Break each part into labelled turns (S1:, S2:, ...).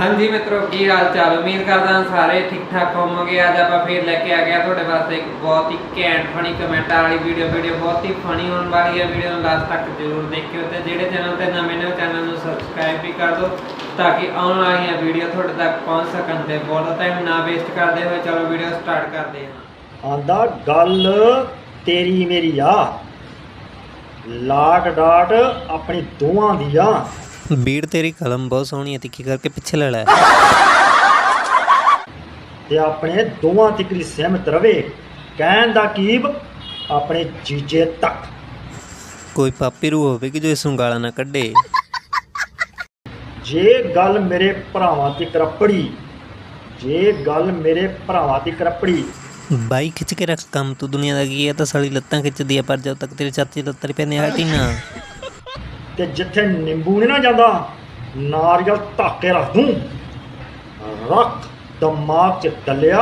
S1: ਹਾਂਜੀ ਮਿੱਤਰੋ, ਕੀ ਹਾਲ ਚਾਲ? ਉਮੀਦ ਕਰਦਾ ਹਾਂ ਸਾਰੇ ਠੀਕ ਠਾਕ ਹੋਵੋਗੇ। ਅੱਜ ਆਪਾਂ ਫੇਰ ਲੈ ਕੇ ਆ ਗਿਆ ਤੁਹਾਡੇ ਵਾਸਤੇ ਇੱਕ ਬਹੁਤ ਹੀ ਘੈਂਟ ਫਨੀ ਕਮੈਂਟਾਂ ਵਾਲੀ ਵੀਡੀਓ ਵੀਡੀਓ ਬਹੁਤ ਹੀ ਫਨੀ ਹੋਣ ਵਾਲੀ ਹੈ। ਵੀਡੀਓ ਨੂੰ ਲਾਸਟ ਤੱਕ ਜ਼ਰੂਰ ਦੇਖਿਓ ਤੇ ਜਿਹੜੇ ਚੈਨਲ ਤੇ ਨਵੇਂ ਨੇ ਚੈਨਲ ਨੂੰ ਸਬਸਕ੍ਰਾਈਬ ਵੀ ਕਰ ਦਿਓ ਤਾਂ ਕਿ ਆਉਣ ਵਾਲੀਆਂ ਵੀਡੀਓ ਤੁਹਾਡੇ ਤੱਕ ਪਹੁੰਚ ਸਕਣ ਤੇ ਬਹੁਤ ਟਾਈਮ ਨਾ ਵੇਸਟ ਕਰਦੇ ਹੋਏ। ਚਲੋ ਵੀਡੀਓ ਸਟਾਰਟ ਕਰਦੇ ਹਾਂ।
S2: ਆਂਦਾ, ਗੱਲ ਤੇਰੀ ਮੇਰੀ ਆ। ਲਾਟ ਡਾਟ ਆਪਣੀ ਦੋਵਾਂ ਦੀ ਆ।
S3: ਬੀੜ ਤੇਰੀ ਕਲਮ ਬਹੁਤ ਸੋਹਣੀ ਹੈ ਤਿੱਖੀ ਕਰਕੇ ਪਿੱਛੇ ਲੈ ਲੈ।
S2: ਤੇ ਆਪਣੇ ਦੋਵਾਂ ਤਿਕਰੀ ਸਹਿਮਤ ਰਵੇ ਕਹਿਣ ਦਾ ਕੀਬ ਆਪਣੇ ਜੀਜੇ ਤੱਕ।
S3: ਕੋਈ ਪਾਪੀ ਰੂ ਹੋਵੇ ਕਿ ਜੋ ਇਸ ਨੂੰ ਗਾਲਾਂ ਨਾ ਕੱਢੇ।
S2: ਜੇ ਗੱਲ ਮੇਰੇ ਭਰਾਵਾਂ ਦੀ ਕਰਪੜੀ ਜੇ ਗੱਲ ਮੇਰੇ ਭਰਾਵਾਂ ਦੀ ਕਰਪੜੀ
S3: ਬਾਈ ਖਿੱਚ ਕੇ ਰੱਖ ਕੰਮ ਤੂੰ ਦੁਨੀਆ ਦਾ ਕੀ ਹੈ ਤਾਂ ਸਾਲੀ ਲੱਤਾਂ ਖਿੱਚਦੀ ਹੈ ਪਰ ਜਦ ਤੱਕ ਤੇਰੇ ਚਾਚੇ ਲੱਤਾਂ ਪੈਨੇ ਹਟੀ ਨਾ।
S2: ਤੇ ਜਿੱਥੇ ਨਿੰਬੂ ਨਹੀਂ ਨਾ ਜਾਂਦਾ ਨਾਰੀਅਲ ਧਾਕੇ ਰੱਖ ਦੂੰ। ਰੱਖ ਦਿਮਾਗ 'ਚ ਡੱਲਿਆ।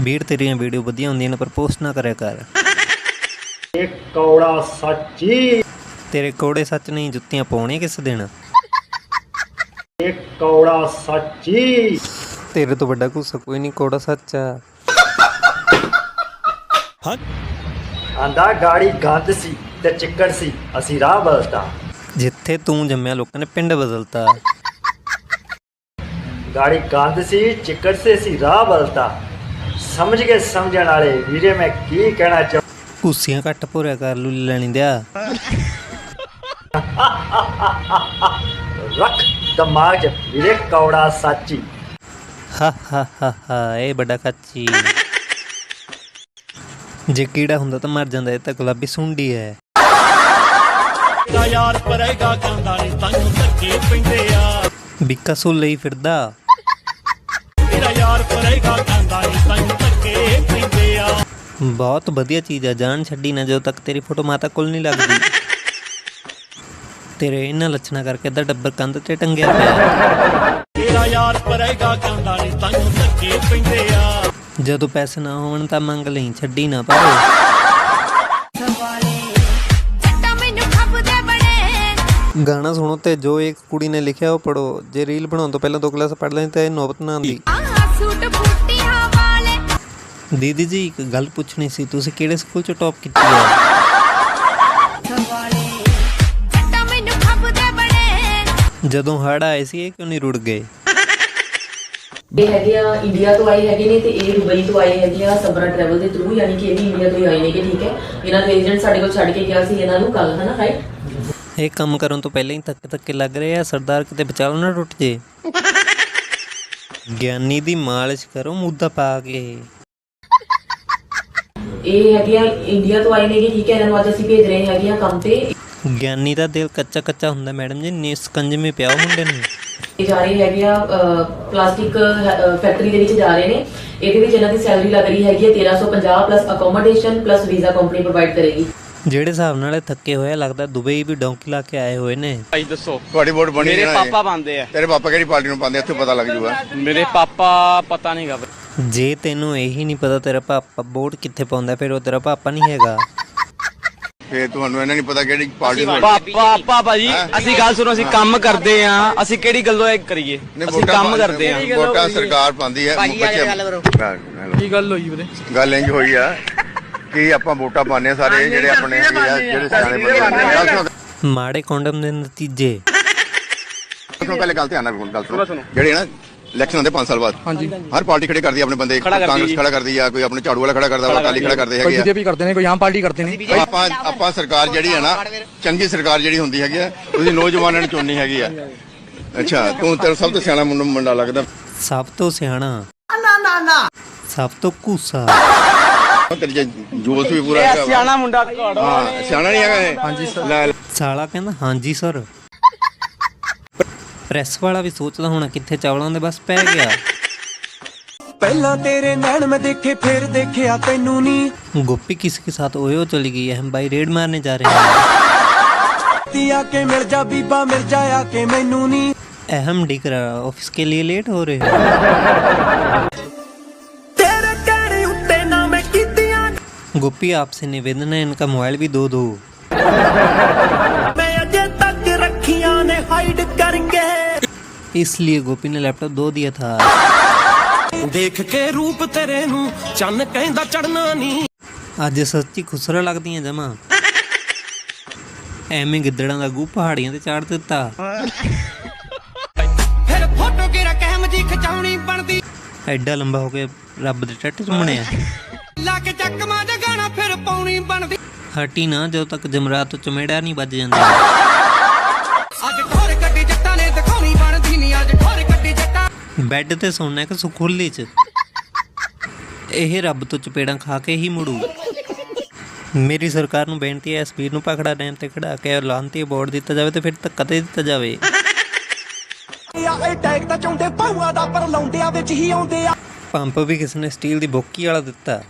S3: ਬੀੜ ਤੇਰੀਆਂ ਵੀਡੀਓ ਵਧੀਆ ਹੁੰਦੀਆਂ ਨੇ ਪਰ ਪੋਸਟ ਨਾ ਕਰਿਆ ਕਰ।
S2: ਇਹ ਕੌੜਾ ਸੱਚੀ
S3: ਤੇਰੇ ਕੋੜੇ ਸੱਚ ਨਹੀਂ ਜੁੱਤੀਆਂ ਪਾਉਣੀਆਂ ਕਿਸ ਦਿਨ?
S2: ਇਹ ਕੌੜਾ ਸੱਚੀ
S3: ਤੇਰੇ ਤੋਂ ਵੱਡਾ ਗੁੱਸਾ ਕੋਈ ਨਹੀਂ ਕੋੜਾ ਸੱਚ ਆ।
S2: ਆਂਦਾ ਗਾੜੀ ਗੰਦ ਸੀ ਤੇ ਚਿੱਕੜ ਸੀ ਅਸੀਂ ਰਾਹ ਬਦਲਤਾ।
S3: ਜਿੱਥੇ ਤੂੰ ਜੰਮਿਆ ਲੋਕਾਂ ਨੇ ਪਿੰਡ ਬਦਲਤਾ।
S2: ਗਾੜੀ ਗੰਦ ਸੀ ਚਿੱਕੜ ਸੀ ਅਸੀਂ ਰਾਹ ਬਦਲਤਾ। ਸਮਝ ਕੇ ਸਮਝਣ ਵਾਲੇ ਵੀਰੇ ਮੈਂ ਕੀ ਕਹਿਣਾ ਚਾਹ
S3: ਕੁੱਸੀਆਂ ਘੱਟ ਭੋਰਿਆ ਕਰ ਲੁੱਲੀ ਲੈਣੀ ਦਿਆ।
S2: ਰੱਖ ਦਿਮਾਗ 'ਚ ਵੀਰੇ ਕੌੜਾ ਸੱਚੀ।
S3: ਹਾ ਹਾ ਹਾ ਹਾ ਇਹ ਕੱਚੀ। ਜੇ ਕੀੜਾ ਹੁੰਦਾ ਤਾਂ ਮਰ ਜਾਂਦਾ ਇਹ ਤਾਂ ਗੁਲਾਬੀ ਸੁੰਡੀ ਹੈ।
S4: ਦਾ ਯਾਰ ਪਰੇਗਾ ਕਹਿੰਦਾ ਨਹੀਂ ਤੈਨੂੰ ਧੱਕੇ ਪੈਂਦੇ ਆ।
S3: ਬਿੱਕਾ ਸੁ ਲਈ ਫਿਰਦਾ।
S4: ਤੇਰਾ ਯਾਰ ਪਰੇਗਾ ਕਹਿੰਦਾ ਨਹੀਂ ਤੈਨੂੰ ਧੱਕੇ ਪੈਂਦੇ ਆ।
S3: ਬਹੁਤ ਵਧੀਆ ਚੀਜ਼ ਆ ਜਾਨ ਛੱਡੀ ਨਾ ਜਦੋਂ ਤੱਕ ਤੇਰੀ ਫੋਟੋ ਮਾਤਾ ਕੋਲ ਨਹੀਂ ਲੱਗਦੀ। ਤੇਰੇ ਇਹਨਾਂ ਲੱਛਣਾ ਕਰਕੇ ਅੱਧਾ ਡੱਬਰ ਕੰਧ ਤੇ ਟੰਗਿਆ ਪਿਆ।
S4: ਤੇਰਾ ਯਾਰ ਪਰੇਗਾ ਕਹਿੰਦਾ ਨਹੀਂ ਤੈਨੂੰ ਧੱਕੇ ਪੈਂਦੇ ਆ।
S3: ਜਦੋਂ ਪੈਸੇ ਨਾ ਹੋਣ ਤਾਂ ਮੰਗ ਲਈ ਛੱਡੀ ਨਾ ਪਰ ਗਾਣਾ ਸੁਣੋ ਤੇ ਜੋ ਇੱਕ ਕੁੜੀ ਨੇ ਲਿਖਿਆ ਉਹ ਪੜੋ ਜੇ ਰੀਲ ਬਣਾਉਣ ਤੋਂ ਪਹਿਲਾਂ ਦੋ ਕਲਾਸ ਪੜ ਲੈਂ ਤਾਂ ਇਹ ਨੌਬਤ ਨਾ ਆਉਂਦੀ। ਦੀਦੀ ਜੀ ਇੱਕ ਗੱਲ ਪੁੱਛਣੀ ਸੀ ਤੁਸੀਂ ਕਿਹੜੇ ਸਕੂਲ ਚ ਟੌਪ ਕੀਤੀ ਹੈ ਜਦੋਂ ਹੜ ਆਏ ਸੀ ਇਹ ਕਿਉਂ ਨਹੀਂ ਰੁੜ ਗਏ?
S5: ਇਹ ਹੈਗੇ ਆ ਇੰਡੀਆ ਤੋਂ ਆਏ ਹੈਗੇ ਨੇ ਤੇ ਇਹ ਦੁਬਈ ਤੋਂ ਆਏ ਹੈਗੇ ਆ ਸਬਰਾ ਟਰੈਵਲ ਦੇ ਥਰੂ ਯਾਨੀ ਕਿ ਇਹ ਵੀ ਇੰਡੀਆ ਤੋਂ ਹੀ ਆਏ ਨੇਗੇ ਠੀਕ ਹੈ। ਇਹਨਾਂ ਦਾ ਏਜੰਟ ਸਾਡੇ ਕੋਲ ਛੱਡ ਕੇ ਗਿਆ ਸੀ ਇਹਨਾਂ ਨੂੰ ਕੱਲ ਹਨਾ ਰਾਈਟ
S3: ਇਹ ਕੰਮ ਕਰਨ ਤੋਂ ਪਹਿਲਾਂ ਹੀ ਧੱਕੇ ਧੱਕੇ ਲੱਗ ਰਹੇ ਆ। ਸਰਦਾਰ ਕਿਤੇ ਬਚਾਲੋ ਨਾ ਟੁੱਟ ਜੇ। ਗਿਆਨੀ ਦੀ ਮਾਲਿਸ਼ ਕਰੋ ਮੁੱਦਾ ਪਾ ਕੇ।
S5: ਇਹ ਹੈਗੇ ਆ ਇੰਡੀਆ ਤੋਂ ਆਏ ਨੇਗੇ ਠੀਕ ਹੈ ਇਹਨਾਂ ਨੂੰ ਅੱਜ ਅਸੀਂ ਭੇਜ ਰਹੇ ਹੈਗੇ ਆ ਕੰਮ ਤੇ।
S3: ਗਿਆਨੀ ਦਾ ਦਿਲ ਕੱਚਾ ਕੱਚਾ ਹੁੰਦਾ ਮੈਡਮ ਜੀ ਨਿਸਕੰਜਮੇ ਪਿਆਓ ਮੁੰਡੇ ਨੂੰ।
S5: ਇਹ ਜਾ ਰਹੇ ਹੈਗੇ ਆ ਪਲਾਸਟਿਕ ਫੈਕਟਰੀ ਦੇ ਵਿੱਚ ਜਾ ਰਹੇ ਨੇ। ਇਹਦੇ ਵਿੱਚ ਇਹਨਾਂ ਦੀ ਸੈਲਰੀ ਲੱਗ ਰਹੀ ਹੈਗੀ ਹੈ 1350 plus accommodation plus visa company provide ਕਰੇਗੀ।
S3: ਜਿਹੜੇ ਹਿਸਾਬ ਨਾਲ ਇਹ ਥੱਕੇ ਹੋਏ ਆ, ਲੱਗਦਾ ਦੁਬਈ ਵੀ ਡੌਂਕੀ ਲਾ ਕੇ ਆਏ ਹੋਏ ਨੇ।
S6: ਭਾਈ ਦੱਸੋ।
S7: ਤੁਹਾਡੀ ਵੋਟ ਬਣੀ
S6: ਮੇਰੇ ਪਾਪਾ ਬੰਦੇ ਆ।
S7: ਤੇਰੇ ਪਾਪਾ ਕਿਹੜੀ ਪਾਰਟੀ ਨੂੰ ਪਾਉਂਦੇ ਇੱਥੇ ਪਤਾ ਲੱਗ ਜੂਗਾ।
S6: ਮੇਰੇ ਪਾਪਾ ਪਤਾ ਨਹੀਂਗਾ
S3: ਜੇ ਤੈਨੂੰ ਇਹੀ ਨਹੀਂ ਪਤਾ ਤੇਰਾ ਪਾਪਾ ਵੋਟ ਕਿੱਥੇ ਪਾਉਂਦਾ ਫਿਰ ਉਹ ਤੇਰਾ ਪਾਪਾ ਨਹੀਂ ਹੈਗਾ।
S7: ਫੇਰ ਤੁਹਾਨੂੰ ਇਹਨਾਂ ਨਹੀਂ ਪਤਾ ਕਿਹੜੀ ਪਾਰਟੀ ਨੂੰ
S6: ਪਾਪਾ ਪਾਪਾ ਜੀ? ਅਸੀਂ ਗੱਲ ਸੁਣੋ ਅਸੀਂ ਕੰਮ ਕਰਦੇ ਆ। ਅਸੀਂ ਕਿਹੜੀ ਗੱਲੋਂ ਇਹ ਕਰੀਏ?
S7: ਨਹੀਂ,
S6: ਅਸੀਂ
S7: ਵੋਟਾਂ
S6: ਕੰਮ
S7: ਪਾ-
S6: ਕਰਦੇ ਆ।
S7: ਵੋਟਾਂ ਸਰਕਾਰ ਪਾਉਂਦੀ ਹੈ ਬੱਚੇ
S6: ਕੀ ਗੱਲ ਹੋਈ ਵੀਰੇ?
S7: ਗੱਲ ਇੰਜ ਹੋਈ ਆ। ਕਿ ਆਪਾਂ ਵੋਟਾਂ ਆ ਸਾਰੇ ਜਿਹੜੇ ਆਪਣੇ ਹੈਗੇ ਆ, ਜਿਹੜੇ ਸਿਆਣੇ
S3: ਮਾੜੇ ਕੰਡਮ ਦੇ ਨਤੀਜੇ।
S7: ਸੁਣੋ ਪਹਿਲੇ ਗੱਲ ਧਿਆਨ ਨਾਲ ਗੱਲ ਸੁਣੋ। ਜਿਹੜੇ ਨਾ ਇਲੈਕਸ਼ਨ ਹੁੰਦੇ 5 ਸਾਲ ਬਾਅਦ ਹਾਂਜੀ। ਹਰ ਪਾਰਟੀ ਖੜੇ ਕਰਦੀ ਆਪਣੇ ਬੰਦੇ ਕਾਂਗਰਸ
S6: ਜੀ।
S7: ਖੜਾ ਕਰਦੀ ਆ ਕੋਈ ਆਪਣੇ ਝਾੜੂ ਵਾਲਾ ਖੜਾ ਕਰਦਾ ਵਾ ਅਕਾਲੀ ਖੜਾ ਕਰਦੇ ਹੈਗੇ ਆ।
S8: ਬੀਜੇਪੀ ਕਰਦੇ ਨੇ ਕੋਈ ਆਮ ਪਾਰਟੀ ਕਰਦੇ ਨੇ।
S7: ਆਪਾਂ ਆਪਾਂ ਸਰਕਾਰ ਜਿਹੜੀ ਹੈ ਨਾ ਚੰਗੀ ਸਰਕਾਰ ਜਿਹੜੀ ਹੁੰਦੀ ਹੈਗੀ ਆ ਉਹਦੀ ਨੌਜਵਾਨਾਂ ਨੂੰ ਚੁਣਨੀ ਹੈਗੀ ਆ। ਅੱਛਾ ਤੂੰ ਤੇਰਾ ਸਭ ਤੋਂ ਸਿਆਣਾ ਮੁੰਡਾ ਮੁੰਡਾ ਲੱਗਦਾ।
S3: ਸਭ ਤੋਂ ਸਿਆਣਾ। ਨਾ ਨਾ ਨਾ। ਸਭ ਤੋਂ ਕੂਸਾ
S7: ਤੇਰੀ ਜੇ ਜੋਸ਼ ਵੀ ਪੂਰਾ ਹੈਗਾ ਵਾ।
S6: ਸਿਆਣਾ ਮੁੰਡਾ ਘੜ
S7: ਹਾਂ ਸਿਆਣਾ ਨਹੀਂ ਹੈਗਾ ਇਹ ਹਾਂਜੀ ਸਰ
S3: ਸਾਲਾ ਕਹਿੰਦਾ ਹਾਂਜੀ ਸਰ ਪ੍ਰੈਸ ਵਾਲਾ ਵੀ ਸੋਚਦਾ ਹੋਣਾ ਕਿੱਥੇ ਚਾਵਲਾਂ ਦੇ ਬਸ ਪੈ ਗਿਆ
S8: ਪਹਿਲਾਂ ਤੇਰੇ ਨੈਣ ਮੈਂ ਦੇਖੇ ਫਿਰ ਦੇਖਿਆ ਤੈਨੂੰ ਨਹੀਂ
S3: गोपी किसी के साथ ओयो चली गई है हम भाई रेड मारने जा रहे हैं
S8: ਤੀ ਆ ਕੇ ਮਿਲ ਜਾ ਬੀਬਾ ਮਿਲ ਜਾ ਆ ਕੇ ਮੈਨੂੰ ਨਹੀਂ
S3: अहम दिख रहा ऑफिस के लिए लेट हो रहे हैं गोपी आपसे निवेदन है इनका मोबाइल भी दो दो
S8: ਮੈਂ ਅਜੇ ਤੱਕ ਰੱਖੀਆਂ ਨੇ ਹਾਈਡ ਕਰਕੇ
S3: ਇਸ ਲਈ ਗੋਪੀ ਨੇ ਲੈਪਟਾਪ ਦੋ ਦਿਆ ਥਾ
S8: ਦੇਖ ਕੇ ਰੂਪ ਤੇਰੇ ਨੂੰ ਚੰਨ ਕਹਿੰਦਾ ਚੜਨਾ ਨਹੀਂ
S3: ਅੱਜ ਸੱਚੀ ਖੁਸਰਾ ਲੱਗਦੀਆਂ ਜਮਾ ਐਵੇਂ ਗਿੱਦੜਾਂ ਦਾ ਗੂ ਪਹਾੜੀਆਂ ਤੇ ਚਾੜ ਦਿੱਤਾ
S8: ਫਿਰ ਫੋਟੋ ਕਿਰਾ ਕਹਿਮ ਦੀ ਖਚਾਉਣੀ ਬਣਦੀ
S3: ਐਡਾ ਲੰਬਾ ਹੋ ਕੇ ਰੱਬ ਦੇ ਟੱਟ ਚੁੰਮਣਿਆ
S8: ਲਾ ਕੇ ਚੱਕਮਾ ਦਾ ਗਾਣਾ ਫਿਰ ਪਾਉਣੀ ਬਣਦੀ।
S3: ਹਟੀ ਨਾ ਜਦੋਂ ਤੱਕ ਜਮਰਾਤ ਤੋਂ ਚਮੇੜਾ ਨਹੀਂ ਵੱਜ ਜਾਂਦਾ।
S8: ਅੱਜ ਠੋਰ ਕੱਢੀ ਜੱਟਾਂ ਨੇ ਦਿਖਾਉਣੀ ਬਣਦੀ ਨਹੀਂ ਅੱਜ ਠੋਰ ਕੱਢੀ ਜੱਟਾਂ।
S3: ਬੈੱਡ ਤੇ ਸੌਣਾ ਕਿ ਸੁਖੁੱਲੀ ਚ। ਇਹ ਰੱਬ ਤੋਂ ਚਪੇੜਾਂ ਖਾ ਕੇ ਹੀ ਮੁੜੂ। ਮੇਰੀ ਸਰਕਾਰ ਨੂੰ ਬੇਨਤੀ ਹੈ ਇਸ ਵੀਰ ਨੂੰ ਪਕੜਾ ਡੈਮ ਤੇ ਖੜਾ ਕੇ ਲਾਂਤੀ ਬੋਰਡ ਦਿੱਤਾ ਜਾਵੇ ਤੇ ਫਿਰ ਧੱਕਾ ਤੇ ਦਿੱਤਾ ਜਾਵੇ।
S8: ਆ ਇਹ ਟੈਗ ਤਾਂ ਚਾਉਂਦੇ ਪਾਉਆਂ ਦਾ ਪਰ ਲਾਉਂਦਿਆਂ ਵਿੱਚ ਹੀ ਆਉਂਦੇ ਆ।
S3: ਪੰਪ ਵੀ ਕਿਸ ਨੇ ਸਟੀਲ ਦੀ ਬੋਕੀ ਵਾਲਾ ਦਿੱਤਾ।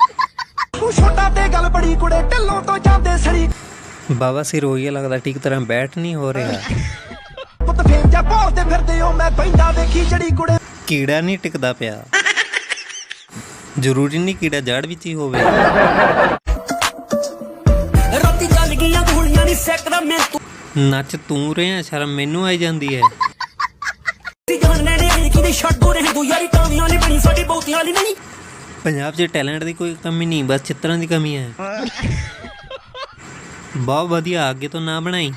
S8: ਤੂੰ ਛੋਟਾ ਤੇ ਗੱਲ ਬੜੀ ਕੁੜੇ ਢਿੱਲੋਂ ਤੋਂ ਜਾਂਦੇ ਸੜੀ
S3: ਬਾਬਾ ਸਿਰ ਹੋਈਆ ਲੱਗਦਾ ਠੀਕ ਤਰ੍ਹਾਂ ਬੈਠ ਨਹੀਂ ਹੋ ਰਿਹਾ।
S8: ਪੁੱਤ ਫੇਮ ਜਾ ਭਾਲਦੇ ਫਿਰਦੇ ਹੋ ਮੈਂ ਬੈਂਦਾ ਵੇਖੀ ਜੜੀ ਕੁੜੇ।
S3: ਕੀੜਾ ਨਹੀਂ ਟਿਕਦਾ ਪਿਆ। ਜ਼ਰੂਰੀ ਨਹੀਂ ਕੀੜਾ ਜੜ ਵਿੱਚ ਹੀ ਹੋਵੇ।
S8: ਰਾਤੀ ਚੱਲ ਗਈਆਂ ਗੋਲੀਆਂ ਨਹੀਂ ਸੈਕਦਾ ਮੈਂ ਤੂੰ।
S3: ਨੱਚ ਤੂੰ ਰਿਹਾ ਸ਼ਰਮ ਮੈਨੂੰ ਆਈ ਜਾਂਦੀ ਹੈ।
S8: ਲੈਣੇ ਆਈ ਕਿਤੇ ਛੱਡੋ ਰਹੇ ਦੋ। ਯਾਰੀ ਟਾਵੀਆਂ ਨਹੀਂ ਬਣੀ ਸਾਡੀ ਬਹੁਤੀਆਂ ਵਾਲੀ ਨਹੀਂ।
S3: ਪੰਜਾਬ 'ਚ ਟੈਲੈਂਟ ਦੀ ਕੋਈ ਕਮੀ ਨਹੀਂ ਬਸ ਚਿੱਤਰਾਂ ਦੀ ਕਮੀ ਹੈ। ਬਹੁਤ ਵਧੀਆ ਅੱਗੇ ਤੋਂ ਨਾ ਬਣਾਈ।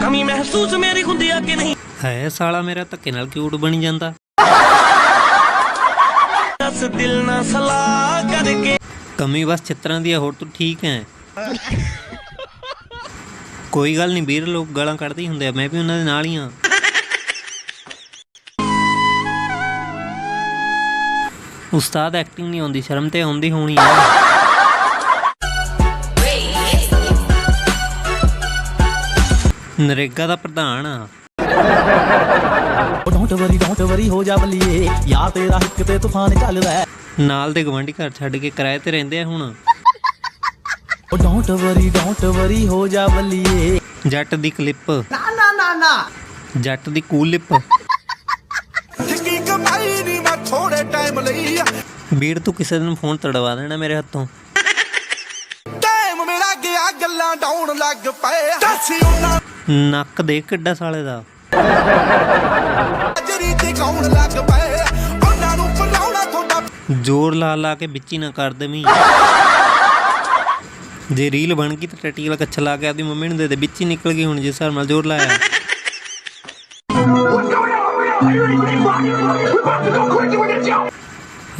S8: ਕਮੀ ਮਹਿਸੂਸ ਮੇਰੀ ਹੁੰਦੀ ਆ ਕਿ ਨਹੀਂ?
S3: ਹੈ ਸਾਲਾ ਮੇਰਾ ਧੱਕੇ ਨਾਲ ਕਿਊਟ ਬਣੀ ਜਾਂਦਾ।
S8: ਦੱਸ ਦਿਲ ਨਾ ਸਲਾਹ ਕਰਕੇ।
S3: ਕਮੀ ਬਸ ਚਿੱਤਰਾਂ ਦੀ ਹੈ ਹੋਰ ਤੂੰ ਠੀਕ ਹੈ। ਕੋਈ ਗੱਲ ਨਹੀਂ ਵੀਰ ਲੋਕ ਗਾਲਾਂ ਕੱਢਦੇ ਹੁੰਦੇ ਆ ਮੈਂ ਵੀ ਉਹਨਾਂ ਦੇ ਨਾਲ ਹੀ ਹਾਂ। ਉਸਤਾਦ ਐਕਟਿੰਗ ਨਹੀਂ ਆਉਂਦੀ ਸ਼ਰਮ ਤੇ ਆਉਂਦੀ ਹੋਣੀ ਆ। ਨਰੇਗਾ ਦਾ ਪ੍ਰਧਾਨ ਆ।
S4: ਡੋਂਟ ਵਰੀ ਡੋਂਟ ਵਰੀ ਹੋ ਜਾ ਬੱਲੀਏ। ਯਾਰ ਤੇਰਾ ਹਿੱਕ ਤੇ ਤੂਫਾਨ ਚੱਲਦਾ
S3: ਨਾਲ ਦੇ ਗਵੰਡੀ ਘਰ ਛੱਡ ਕੇ ਕਿਰਾਏ ਤੇ ਰਹਿੰਦੇ ਆ ਹੁਣ।
S4: ਉਹ ਡੋਂਟ ਵਰੀ ਡੋਂਟ ਵਰੀ ਹੋ ਜਾ ਬੱਲੀਏ।
S3: ਜੱਟ ਦੀ ਕਲਿੱਪ ਨਾ ਨਾ ਨਾ ਨਾ। ਜੱਟ ਦੀ ਕੂਲਿਪ ਵੀਰ ਤੂੰ ਕਿਸੇ ਦਿਨ ਫੋਨ ਤੜਵਾ ਦੇਣਾ ਮੇਰੇ ਹੱਥੋਂ।
S8: ਟਾਈਮ ਮਿਲਾ ਗਿਆ ਗੱਲਾਂ ਡਾਉਣ ਲੱਗ ਪਏ। ਦੱਸੀ ਉਹਨਾਂ
S3: ਨੱਕ ਦੇ ਕਿੱਡਾ ਸਾਲੇ ਦਾ।
S8: ਜਰੀ ਤੇ ਗਾਉਣ ਲੱਗ ਪਏ। ਉਹਨਾਂ ਨੂੰ ਬੁਲਾਉਣਾ ਤੁਹਾਡਾ।
S3: ਜ਼ੋਰ ਲਾ ਲਾ ਕੇ ਵਿੱਚ ਹੀ ਨਾ ਕਰ ਦੇਵੀਂ। ਜੇ ਰੀਲ ਬਣ ਗਈ ਤਾਂ ਟੱਟੀ ਵਾਲਾ ਕੱਛਾ ਲਾ ਕੇ ਆਪਦੀ ਮੰਮੀ ਨੂੰ ਦੇ ਦੇ ਵਿੱਚ ਹੀ ਨਿਕਲ ਗਈ ਹੁਣ ਜਿਸ ਹਿਸਾਬ ਨਾਲ ਜ਼ੋਰ ਲਾਇਆ।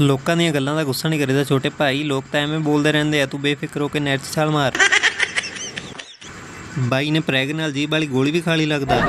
S3: ਲੋਕਾਂ ਦੀਆਂ ਗੱਲਾਂ ਦਾ ਗੁੱਸਾ ਨਹੀਂ ਕਰੀਦਾ, ਛੋਟੇ ਭਾਈ, ਲੋਕ ਤਾਂ ਐਵੇਂ ਬੋਲਦੇ ਰਹਿੰਦੇ ਆ, ਤੂੰ ਬੇਫਿਕਰ ਹੋ ਕੇ ਨੈਟ 'ਚ ਛਾਲ ਮਾਰ। ਬਾਈ ਨੇ ਪ੍ਰੈਗ ਨਾਲ ਜੀਭ ਵਾਲੀ ਗੋਲੀ ਵੀ ਖਾ ਲਈ ਲੱਗਦਾ।